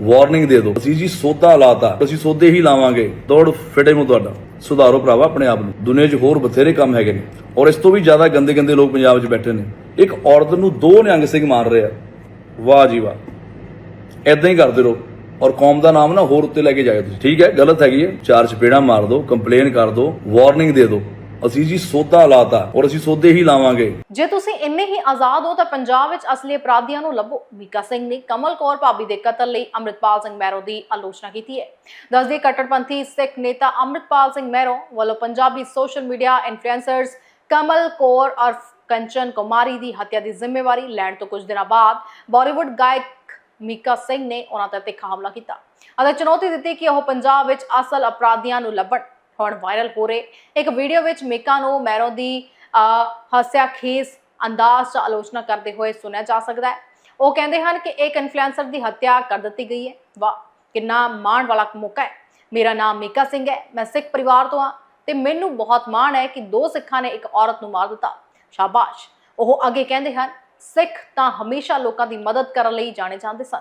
Warning ਦੇ ਦਿਓ। ਅਸੀਂ ਜੀ ਸੋਧਾ ਲਾਤਾ, ਅਸੀਂ ਸੋਧੇ ਹੀ ਲਾਵਾਂਗੇ। ਦੌੜ ਫਿਟੇ ਨੂੰ ਤੁਹਾਡਾ। ਸੁਧਾਰੋ ਭਰਾਵਾ ਆਪਣੇ ਆਪ ਨੂੰ। ਦੁਨੀਆ 'ਚ ਹੋਰ ਬਥੇਰੇ ਕੰਮ ਹੈਗੇ ਨੇ। ਔਰ ਇਸ ਤੋਂ ਵੀ ਜ਼ਿਆਦਾ ਗੰਦੇ ਗੰਦੇ ਲੋਕ ਪੰਜਾਬ 'ਚ ਬੈਠੇ ਨੇ। ਇੱਕ ਔਰਤ ਨੂੰ ਦੋ ਨਿਹੰਗ ਸਿੰਘ ਮਾਰ ਰਹੇ ਆ। ਵਾਹ ਜੀ ਵਾਹ। ਐਦਾਂ ਹੀ ਕਰਦੇ ਰਹੋ। ਔਰ ਕੌਮ ਦਾ ਨਾਮ ਨਾ ਹੋਰ ਉੱਤੇ ਲੈ ਕੇ ਜਾਇਓ ਤੁਸੀਂ। ਠੀਕ ਹੈ? ਗਲਤ ਹੈਗੀ ਹੈ। ਚਾਰ ਚਪੇੜਾ ਮਾਰ ਦਿਓ, ਕੰਪਲੇਨ ਕਰ ਦਿਓ, ਵਾਰਨਿੰਗ ਦੇ ਦਿਓ। ਅਸੀਂ ਜੀ ਸੋਧਾ ਲਾਤਾ ਔਰ ਅਸੀਂ ਸੋਧੇ ਹੀ ਲਾਵਾਂਗੇ। ਜੇ ਤੁਸੀਂ ਇੰਨੇ ਹੀ ਆਜ਼ਾਦ ਹੋ ਤਾਂ ਪੰਜਾਬ ਵਿੱਚ ਅਸਲੀ ਅਪਰਾਧੀਆਂ ਨੂੰ ਲੱਭੋ। ਮੀਕਾ ਸਿੰਘ ਨੇ ਕਮਲ ਕੌਰ ਭਾਬੀ ਦੇ ਕਤਲ ਲਈ ਅੰਮ੍ਰਿਤਪਾਲ ਸਿੰਘ ਮਹਿਰੋ ਦੀ ਆਲੋਚਨਾ ਕੀਤੀ ਹੈ। ਦੱਸਦੀ ਕੱਟੜਪੰਥੀ ਸਿੱਖ ਨੇਤਾ ਅੰਮ੍ਰਿਤਪਾਲ ਸਿੰਘ ਮਹਿਰੋ ਵੱਲੋਂ Punjabi social media influencers Kamal Kaur ਔਰ ਕੰਚਨ ਕੁਮਾਰੀ ਦੀ ਹੱਤਿਆ ਦੀ ਜ਼ਿੰਮੇਵਾਰੀ ਲੈਣ ਤੋਂ ਕੁਝ ਦਿਨਾਂ ਬਾਅਦ ਬਾਲੀਵੁੱਡ ਗਾਇਕ ਮੀਕਾ ਸਿੰਘ ਨੇ ਉਹਨਾਂ ਤੇ ਤਿੱਖਾ ਹਮਲਾ ਕੀਤਾ। ਅਤੇ ਚੁਣੌਤੀ ਦਿੱਤੀ ਕਿ ਉਹ ਪੰਜਾਬ ਵਿੱਚ ਅਸਲ ਅਪਰਾਧੀਆਂ ਨੂੰ ਲੱਭਣ। ਹੁਣ ਵਾਇਰਲ ਹੋ ਰਹੇ। ਇੱਕ ਵੀਡੀਓ ਵਿੱਚ ਮੇਕਾ ਨੂੰ ਮੈਰੋ ਦੀ ਅਹ, ਹੱਸਿਆ ਖੇਸ ਅੰਦਾਜ਼ 'ਚ ਆਲੋਚਨਾ ਕਰਦੇ ਹੋਏ ਸੁਣਿਆ ਜਾ ਸਕਦਾ ਹੈ। ਉਹ ਕਹਿੰਦੇ ਹਨ ਕਿ ਇੱਕ ਇਨਫਲੂਐਂਸਰ ਦੀ ਹੱਤਿਆ ਕਰ ਦਿੱਤੀ ਗਈ ਹੈ। ਵਾਹ ਕਿੰਨਾ ਮਾਣ ਵਾਲਾ ਮੌਕਾ ਹੈ। ਮੇਰਾ ਨਾਮ ਮੇਕਾ ਸਿੰਘ ਹੈ। ਮੈਂ ਸਿੱਖ ਪਰਿਵਾਰ ਤੋਂ ਹਾਂ ਤੇ ਮੈਨੂੰ ਬਹੁਤ ਮਾਣ ਹੈ ਕਿ ਦੋ ਸਿੱਖਾਂ ਨੇ ਇੱਕ ਔਰਤ ਨੂੰ ਮਾਰ ਦਿੱਤਾ। ਸ਼ਾਬਾਸ਼। ਉਹ ਅੱਗੇ ਕਹਿੰਦੇ ਹਨ ਸਿੱਖ ਤਾਂ ਹਮੇਸ਼ਾ ਲੋਕਾਂ ਦੀ ਮਦਦ ਕਰਨ ਲਈ ਜਾਣੇ ਜਾਂਦੇ ਸਨ।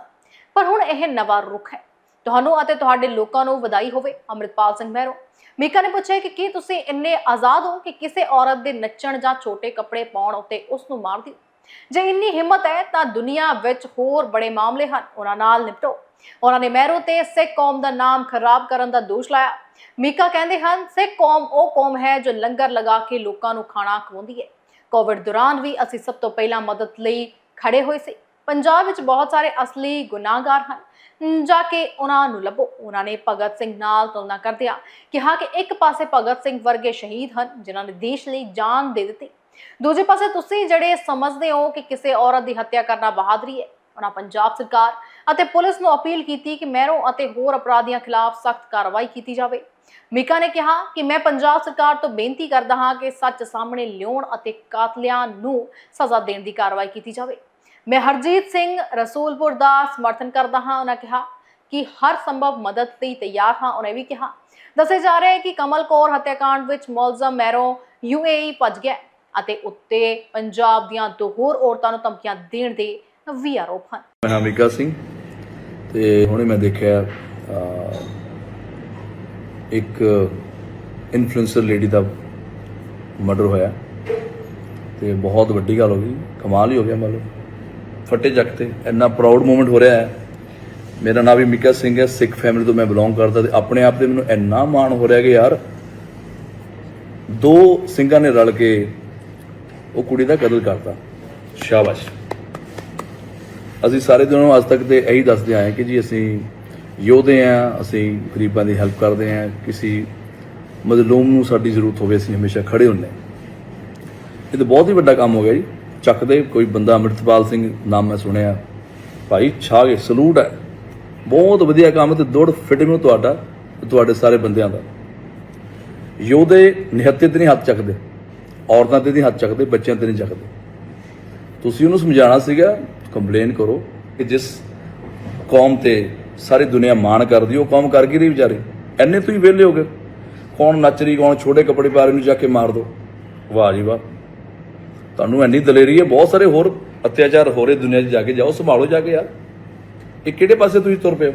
ਪਰ ਹੁਣ ਇਹ ਨਵਾਂ ਰੁਖ ਹੈ। ਤੁਹਾਨੂੰ ਅਤੇ ਤੁਹਾਡੇ ਲੋਕਾਂ ਨੂੰ ਵਧਾਈ ਹੋਵੇ, ਅੰਮ੍ਰਿਤਪਾਲ ਸਿੰਘ ਮਹਿਰੋ। ਮੀਕਾ ਨੇ ਪੁੱਛਿਆ ਕਿ ਕੀ ਤੁਸੀਂ ਇੰਨੇ ਆਜ਼ਾਦ ਹੋ ਕਿ ਕਿਸੇ ਔਰਤ ਦੇ ਨੱਚਣ ਜਾਂ ਛੋਟੇ ਕੱਪੜੇ ਪਾਉਣ ਉੱਤੇ ਉਸ ਨੂੰ ਮਾਰ ਦਿਓ ਜੇ ਇੰਨੀ ਹਿੰਮਤ ਹੈ, ਤਾਂ ਦੁਨੀਆ ਵਿੱਚ ਹੋਰ ਬੜੇ ਮਾਮਲੇ ਹਨ। ਉਹਨਾਂ ਨਾਲ ਨਿਪਟੋ। ਉਹਨਾਂ ਨੇ ਮਹਿਰੋ ਤੇ ਸਿੱਖ ਕੌਮ ਦਾ ਨਾਮ ਖਰਾਬ ਕਰਨ ਦਾ ਦੋਸ਼ ਲਾਇਆ। ਮੀਕਾ ਕਹਿੰਦੇ ਹਨ, ਸਿੱਖ ਕੌਮ ਉਹ ਕੌਮ ਹੈ ਜੋ ਲੰਗਰ ਲਗਾ ਕੇ ਲੋਕਾਂ ਨੂੰ ਖਾਣਾ ਖਵਾਉਂਦੀ ਹੈ। ਕੋਵਿਡ ਦੌਰਾਨ ਵੀ ਅਸੀਂ ਸਭ ਤੋਂ ਪਹਿਲਾਂ ਮਦਦ ਲਈ ਖੜੇ ਹੋਏ ਸੀ। ਪੰਜਾਬ ਵਿੱਚ ਬਹੁਤ ਸਾਰੇ ਅਸਲੀ ਗੁਨਾਹਗਾਰ ਹਨ। ਜਾ ਕੇ ਉਹਨਾਂ ਨੂੰ ਲੱਭੋ। ਉਹਨਾਂ ਨੇ ਭਗਤ ਸਿੰਘ ਨਾਲ ਤੁਲਨਾ ਕਰਦਿਆਂ ਕਿਹਾ ਕਿ ਇੱਕ ਪਾਸੇ ਭਗਤ ਸਿੰਘ ਵਰਗੇ ਸ਼ਹੀਦ ਹਨ, ਜਿਨ੍ਹਾਂ ਨੇ ਦੇਸ਼ ਲਈ ਜਾਨ ਦੇ ਦਿੱਤੀ। ਦੂਜੇ ਪਾਸੇ ਤੁਸੀਂ ਜਿਹੜੇ ਸਮਝਦੇ ਹੋ ਕਿ ਕਿਸੇ ਔਰਤ ਦੀ ਹੱਤਿਆ ਕਰਨਾ ਬਹਾਦਰੀ ਹੈ, ਉਹਨਾਂ ਪੰਜਾਬ ਸਰਕਾਰ ਅਤੇ ਪੁਲਿਸ ਨੂੰ ਅਪੀਲ ਕੀਤੀ ਕਿ ਮਹਿਰੋ ਅਤੇ ਹੋਰ ਅਪਰਾਧੀਆਂ ਖਿਲਾਫ ਸਖਤ ਕਾਰਵਾਈ ਕੀਤੀ ਜਾਵੇ। ਮੀਕਾ ਨੇ ਕਿਹਾ ਕਿ ਮੈਂ ਪੰਜਾਬ ਸਰਕਾਰ ਤੋਂ ਬੇਨਤੀ ਕਰਦਾ ਹਾਂ ਕਿ ਸੱਚ ਸਾਹਮਣੇ ਲਿਆਉਣ ਅਤੇ ਕਾਤਲਿਆਂ ਨੂੰ ਸਜ਼ਾ ਦੇਣ ਦੀ ਕਾਰਵਾਈ ਕੀਤੀ ਜਾਵੇ। ਮੈਂ ਹਰਜੀਤ ਸਿੰਘ ਰਸੂਲਪੁਰ ਦਾ ਸਮਰਥਨ ਕਰਦਾ ਹਾਂ। ਉਹਨਾਂ ਕਿਹਾ ਕਿ ਹਰ ਸੰਭਵ ਮਦਦ ਲਈ ਤਿਆਰ ਹਾਂ। ਉਹਨੇ ਵੀ ਕਿਹਾ। ਦੱਸਿਆ ਜਾ ਰਿਹਾ ਹੈ ਕਿ ਕਮਲ ਕੌਰ ਹੱਤਿਆਕਾਂਡ ਵਿੱਚ ਮੁਲਜ਼ਮ ਮੈਰੋ ਯੂਏਈ ਭੱਜ ਗਿਆ ਅਤੇ ਉੱਤੇ ਪੰਜਾਬ ਦੀਆਂ ਦੋ ਹੋਰ ਔਰਤਾਂ ਨੂੰ ਧਮਕੀਆਂ ਦੇਣ ਦੇ ਵੀ ਆਰੋਪ ਹਨ। ਮੇਰਾ ਨਾਮ ਸਿੰਘ ਤੇ ਹੁਣੇ ਮੈਂ ਦੇਖਿਆ ਇੱਕ ਇਨਫਲੂਐਂਸਰ ਲੇਡੀ ਦਾ ਮਰਡਰ ਹੋਇਆ। ਤੇ ਬਹੁਤ ਵੱਡੀ ਗੱਲ ਹੋ ਗਈ। ਕਮਾਲ ਹੀ ਹੋ ਗਿਆ ਮਤਲਬ। ਫੱਟੇ ਚੱਕ ਤੇ। ਇੰਨਾ ਪ੍ਰਾਊਡ ਮੂਮੈਂਟ ਹੋ ਰਿਹਾ ਹੈ। ਮੇਰਾ ਨਾਮ ਵੀ ਮਿਕਾ ਸਿੰਘ ਹੈ। ਸਿੱਖ ਫੈਮਿਲੀ ਤੋਂ ਮੈਂ ਬਿਲੋਂਗ ਕਰਦਾ ਤੇ ਆਪਣੇ ਆਪ ਤੇ ਮੈਨੂੰ ਇੰਨਾ ਮਾਣ ਹੋ ਰਿਹਾ ਕਿ ਯਾਰ, ਦੋ ਸਿੰਘਾਂ ਨੇ ਰਲ ਕੇ ਉਹ ਕੁੜੀ ਦਾ ਕਤਲ ਕਰਤਾ। ਸ਼ਾਬਾਸ਼। ਅਸੀਂ ਸਾਰੇ ਦਿਨੋਂ ਅੱਜ ਤੱਕ ਤੇ ਇਹੀ ਦੱਸਦੇ ਆਏ ਕਿ ਜੀ ਅਸੀਂ ਯੋਧੇ ਆ ਅਸੀਂ ਗਰੀਬਾਂ ਦੀ ਹੈਲਪ ਕਰਦੇ ਆ ਕਿਸੇ ਮਜ਼ਲੂਮ ਨੂੰ ਸਾਡੀ ਜ਼ਰੂਰਤ ਹੋਵੇ, ਅਸੀਂ ਹਮੇਸ਼ਾ ਖੜੇ ਹੁੰਨੇ ਇਹ ਤਾਂ ਬਹੁਤ ਹੀ ਵੱਡਾ ਕੰਮ ਹੋ ਗਿਆ ਜੀ। ਚੱਕਦੇ ਕੋਈ ਬੰਦਾ ਅੰਮ੍ਰਿਤਪਾਲ ਸਿੰਘ ਨਾਮ ਮੈਂ ਸੁਣਿਆ। ਭਾਈ, ਛਾਗੇ, ਸਲੂਟ ਹੈ। ਬਹੁਤ ਵਧੀਆ ਕੰਮ ਤੇ ਦੌੜ ਫਿਟ ਨੂੰ ਤੁਹਾਡਾ ਤੁਹਾਡੇ ਸਾਰੇ ਬੰਦਿਆਂ ਦਾ। ਯੋਧੇ ਨਿਹੱਤੇ ਤੇ ਨਹੀਂ ਹੱਥ ਚੱਕਦੇ, ਔਰਤਾਂ ਤੇ ਨਹੀਂ ਹੱਥ ਚੱਕਦੇ, ਬੱਚਿਆਂ ਤੇ ਨਹੀਂ ਚੱਕਦੇ। ਤੁਸੀਂ ਉਹਨੂੰ ਸਮਝਾਉਣਾ ਸੀਗਾ ਕੰਪਲੇਨ ਕਰੋ ਕਿ ਜਿਸ ਕੌਮ ਤੇ ਸਾਰੀ ਦੁਨੀਆ ਮਾਣ ਕਰਦੀ, ਉਹ ਕੌਮ ਕਰ ਕੀ ਰਹੀ ਵਿਚਾਰੇ। ਐਨੇ ਤੁਸੀਂ ਵਿਹਲੇ ਹੋ ਗਏ। ਕੌਣ ਨੱਚ ਰਹੀ, ਕੌਣ ਛੋਟੇ ਕੱਪੜੇ ਪਾ ਰਹੀ ਨੂੰ ਜਾ ਕੇ ਮਾਰ ਦੋ। ਵਾਹ ਜੀ ਵਾਹ। ਤੁਹਾਨੂੰ ਐਨੀ ਦਲੇਰੀ ਹੈ, ਬਹੁਤ ਸਾਰੇ ਹੋਰ ਅਤਿਆਚਾਰ ਹੋ ਰਹੇ ਦੁਨੀਆ 'ਚ ਜਾ ਕੇ, ਜਾਓ, ਸੰਭਾਲੋ ਜਾ ਕੇ ਯਾਰ। ਇਹ ਕਿਹੜੇ ਪਾਸੇ ਤੁਸੀਂ ਤੁਰ ਪਏ ਹੋ?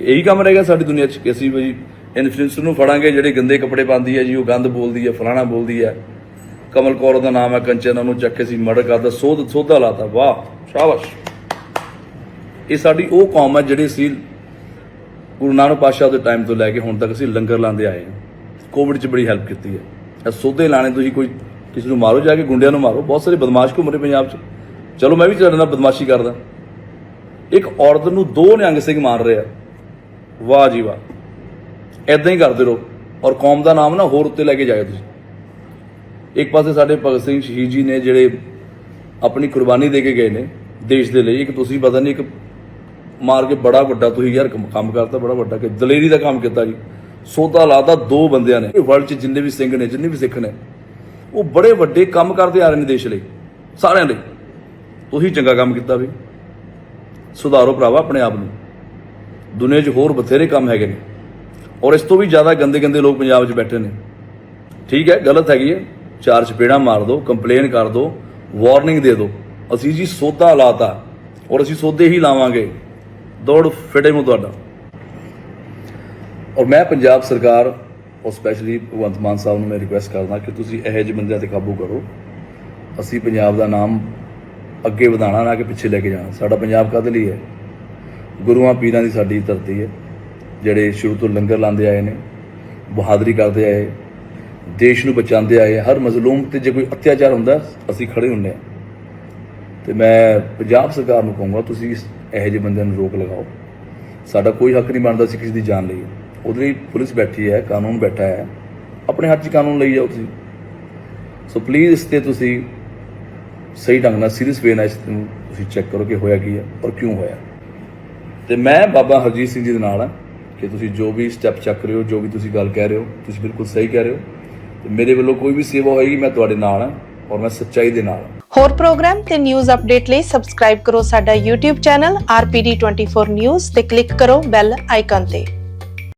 ਇਹੀ ਕੰਮ ਰਹੇਗਾ ਸਾਡੀ ਦੁਨੀਆ 'ਚ ਕਿ ਅਸੀਂ ਬਈ ਇਨਫਲੂਐਂਸਰ ਨੂੰ ਫੜਾਂਗੇ, ਜਿਹੜੇ ਗੰਦੇ ਕੱਪੜੇ ਪਾਉਂਦੀ ਹੈ ਜੀ, ਉਹ ਗੰਦ ਬੋਲਦੀ ਹੈ, ਫਲਾਣਾ ਬੋਲਦੀ ਹੈ। ਕਮਲ ਕੌਰ ਦਾ ਨਾਮ ਹੈ ਕੰਚਨ, ਉਹਨੂੰ ਚੱਕ ਕੇ ਸੀ ਮਰਡਰ ਕਰਦਾ ਸੋਧ, ਸੋਧਾ ਲਾਤਾ। ਵਾਹ, ਸ਼ਾਬਾਸ਼। ਇਹ ਸਾਡੀ ਉਹ ਕੌਮ ਹੈ ਜਿਹੜੀ ਸੀ ਗੁਰੂ ਨਾਨਕ ਪਾਤਸ਼ਾਹ ਦੇ ਟਾਈਮ ਤੋਂ ਲੈ ਕੇ ਹੁਣ ਤੱਕ ਅਸੀਂ ਲੰਗਰ ਲਾਉਂਦੇ ਆਏ ਹਾਂ। ਕੋਵਿਡ 'ਚ ਬੜੀ ਹੈਲਪ ਕੀਤੀ ਹੈ। ਸੋਧੇ ਲਾਣੇ ਤੁਸੀਂ ਕੋਈ ਕਿਸੇ ਨੂੰ ਮਾਰੋ, ਜਾ ਕੇ ਗੁੰਡਿਆਂ ਨੂੰ ਮਾਰੋ। ਬਹੁਤ ਸਾਰੇ ਬਦਮਾਸ਼ ਘੁੰਮ ਰਹੇ ਪੰਜਾਬ 'ਚ। ਚਲੋ, ਮੈਂ ਵੀ ਤੁਹਾਡੇ ਨਾਲ ਬਦਮਾਸ਼ੀ ਕਰਦਾ। ਇੱਕ ਔਰਤ ਨੂੰ ਦੋ ਨਿਹੰਗ ਸਿੰਘ ਮਾਰ ਰਿਹਾ ਵਾਹ ਜੀ ਵਾਹ। ਐਦਾਂ ਹੀ ਕਰਦੇ ਰਹੋ। ਔਰ ਕੌਮ ਦਾ ਨਾਮ ਨਾ ਹੋਰ ਉੱਤੇ ਲੈ ਕੇ ਜਾਇਓ ਤੁਸੀਂ। ਇੱਕ ਪਾਸੇ ਸਾਡੇ ਭਗਤ ਸਿੰਘ ਸ਼ਹੀਦ ਜੀ ਨੇ ਜਿਹੜੇ ਆਪਣੀ ਕੁਰਬਾਨੀ ਦੇ ਕੇ ਗਏ ਨੇ ਦੇਸ਼ ਦੇ ਲਈ। ਇੱਕ ਤੁਸੀਂ ਪਤਾ ਨਹੀਂ, ਇੱਕ ਮਾਰ ਕੇ ਬੜਾ ਵੱਡਾ ਤੁਸੀਂ ਯਾਰ ਕੰਮ ਕਰਤਾ, ਬੜਾ ਵੱਡਾ ਕਿ ਦਲੇਰੀ ਦਾ ਕੰਮ ਕੀਤਾ ਜੀ। ਸੋਧਾ ਲਾਦਾ ਦੋ ਬੰਦਿਆਂ ਨੇ। ਵਰਲਡ 'ਚ ਜਿੰਨੇ ਵੀ ਸਿੰਘ ਨੇ, ਜਿੰਨੇ ਵੀ ਸਿੱਖ ਨੇ ਉਹ ਬੜੇ ਵੱਡੇ ਕੰਮ ਕਰਦੇ ਆ ਰਹੇ ਨੇ ਦੇਸ਼ ਲਈ, ਸਾਰਿਆਂ ਲਈ। ਤੁਸੀਂ ਚੰਗਾ ਕੰਮ ਕੀਤਾ ਵੀ। ਸੁਧਾਰੋ ਭਰਾਵਾ ਆਪਣੇ ਆਪ ਨੂੰ। ਦੁਨੀਆ 'ਚ ਹੋਰ ਬਥੇਰੇ ਕੰਮ ਹੈਗੇ ਨੇ। ਔਰ ਇਸ ਤੋਂ ਵੀ ਜ਼ਿਆਦਾ ਗੰਦੇ ਗੰਦੇ ਲੋਕ ਪੰਜਾਬ 'ਚ ਬੈਠੇ ਨੇ। ਠੀਕ ਹੈ, ਗਲਤ ਹੈਗੀ ਹੈ। ਚਾਰ ਚਪੇੜਾ ਮਾਰ ਦਿਓ ਕੰਪਲੇਨ ਕਰ ਦਿਓ ਵਾਰਨਿੰਗ ਦੇ ਦਿਓ ਅਸੀਂ ਜੀ ਸੋਧਾ ਲਾਤਾ ਔਰ ਅਸੀਂ ਸੋਧੇ ਹੀ ਲਾਵਾਂਗੇ। ਦੌੜ ਫਿਟੇ ਮੂੰਹ ਤੁਹਾਡਾ। ਔਰ ਮੈਂ ਪੰਜਾਬ ਸਰਕਾਰ ਉਹ ਸਪੈਸ਼ਲੀ ਭਗਵੰਤ ਮਾਨ ਸਾਹਿਬ ਨੂੰ ਮੈਂ ਰਿਕੁਐਸਟ ਕਰਦਾ ਕਿ ਤੁਸੀਂ ਇਹੋ ਜਿਹੇ ਬੰਦਿਆਂ ਤੇ ਕਾਬੂ ਕਰੋ। ਅਸੀਂ ਪੰਜਾਬ ਦਾ ਨਾਮ ਅੱਗੇ ਵਧਾਉਣਾ ਨਾ ਕਿ ਪਿੱਛੇ ਲੈ ਕੇ ਜਾਣਾ। ਸਾਡਾ ਪੰਜਾਬ ਕਦ ਲਈ ਹੈ? ਗੁਰੂਆਂ ਪੀਰਾਂ ਦੀ ਸਾਡੀ ਧਰਤੀ ਹੈ, ਜਿਹੜੇ ਸ਼ੁਰੂ ਤੋਂ ਲੰਗਰ ਲਾਉਂਦੇ ਆਏ ਨੇ, ਬਹਾਦਰੀ ਕਰਦੇ ਆਏ, ਦੇਸ਼ ਨੂੰ ਬਚਾਉਂਦੇ ਆਏ, ਹਰ ਮਜ਼ਲੂਮ ਤੇ ਜੇ ਕੋਈ ਅਤਿਆਚਾਰ ਹੁੰਦਾ, ਅਸੀਂ ਖੜੇ ਹੁੰਦੇ ਹਾਂ। ਤੇ ਮੈਂ ਪੰਜਾਬ ਸਰਕਾਰ ਨੂੰ ਕਹੂੰਗਾ, ਤੁਸੀਂ ਇਹੋ ਜਿਹੇ ਬੰਦਿਆਂ ਨੂੰ ਰੋਕ ਲਗਾਓ। ਸਾਡਾ ਕੋਈ ਹੱਕ ਨਹੀਂ ਬਣਦਾ ਸੀ ਕਿਸੇ ਦੀ ਜਾਨ ਲਈ ਉਹਦੇ ਲਈ ਪੁਲਿਸ ਬੈਠੀ ਹੈ, ਕਾਨੂੰਨ ਬੈਠਾ ਹੈ। ਆਪਣੇ ਹੱਥ 'ਚ ਕਾਨੂੰਨ ਲਈ ਜਾਓ ਤੁਸੀਂ। ਸੋ ਪਲੀਜ਼ ਇਸ ਤੇ ਤੁਸੀਂ ਸਹੀ ਢੰਗ ਨਾਲ ਸੀਰੀਅਸ ਵੇ ਨਾਲ ਇਸ ਨੂੰ ਤੁਸੀਂ ਚੈੱਕ ਕਰੋ ਕਿ ਹੋਇਆ ਕੀ ਹੈ ਔਰ ਕਿਉਂ ਹੋਇਆ। ਤੇ ਮੈਂ ਬਾਬਾ ਹਰਜੀਤ ਸਿੰਘ ਜੀ ਦੇ ਨਾਲ ਹਾਂ ਕਿ ਤੁਸੀਂ ਜੋ ਵੀ ਸਟੈਪ ਚੱਕ ਰਹੇ ਹੋ, ਜੋ ਵੀ ਤੁਸੀਂ ਗੱਲ ਕਹਿ ਰਹੇ ਹੋ, ਤੁਸੀਂ ਬਿਲਕੁਲ ਸਹੀ ਕਹਿ ਰਹੇ ਹੋ। ਤੇ ਮੇਰੇ ਵੱਲੋਂ ਕੋਈ ਵੀ ਸੇਵਾ ਹੋਏਗੀ, ਮੈਂ ਤੁਹਾਡੇ ਨਾਲ ਹਾਂ ਔਰ ਮੈਂ ਸੱਚਾਈ ਦੇ ਨਾਲ ਹੋਰ ਪ੍ਰੋਗਰਾਮ ਤੇ ਨਿਊਜ਼ ਅਪਡੇਟ ਲਈ ਸਬਸਕ੍ਰਾਈਬ ਕਰੋ ਸਾਡਾ YouTube ਚੈਨਲ RPD24 News ਤੇ ਕਲਿੱਕ ਕਰੋ ਬੈਲ ਆਈਕਨ ਤੇ।